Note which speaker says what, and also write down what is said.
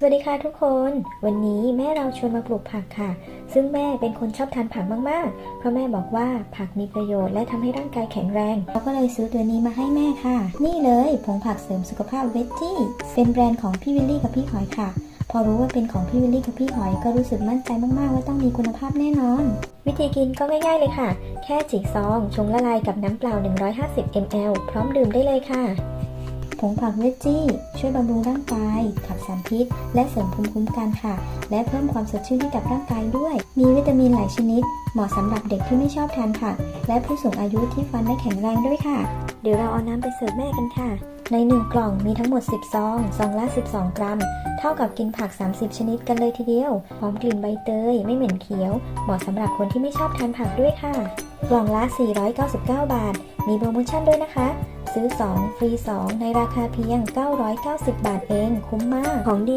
Speaker 1: สวัสดีค่ะทุกคน วันนี้แม่เราชวนมาปลูกผักค่ะ ซึ่งแม่เป็นคนชอบทานผักมากๆ เพราะแม่บอกว่าผักมีประโยชน์และทำให้ร่างกายแข็งแรงเราก็เลยซื้อตัวนี้มาให้แม่ค่ะ นี่เลยผงผักเสริมสุขภาพเวจจี้เป็นแบรนด์ของพี่วิลลี่กับพี่หอยค่ะ พอรู้ว่าเป็นของพี่วิลลี่กับพี่หอยก็รู้สึกมั่นใจมากๆว่าต้องมีคุณภาพแน่นอน วิธีกินก็ง่าย ๆเลยค่ะ แค่ฉีกซองชงละลายกับน้ำเปล่า 150 ml พร้อมดื่มได้เลยค่ะ ผงผักเวจจี้ ช่วยบำรุงร่างกาย ขับสารพิษ และเสริมภูมิคุ้มกันค่ะ และเพิ่มความสดชื่นให้กับร่างกายด้วย มีวิตามินหลายชนิด เหมาะสำหรับเด็กที่ไม่ชอบทานผัก และผู้สูงอายุที่ฟันไม่แข็งแรงด้วยค่ะ เดี๋ยวเราเอาน้ำไปเสิร์ฟแม่กันค่ะ ใน 1 กล่องมีทั้งหมด 10 ซอง ซองละ 12 กรัม เท่ากับกินผัก 30 ชนิดกันเลยทีเดียวหอมกลิ่นใบเตย ไม่เหม็นเขียว เหมาะสำหรับคนที่ไม่ชอบทานผักด้วยค่ะ กล่องละ 499 บาท มีโปรโมชั่นด้วยนะคะ ซื้อ 2 ฟรี 2 ในราคาเพียง 990 บาทเอง คุ้มมาก ของดี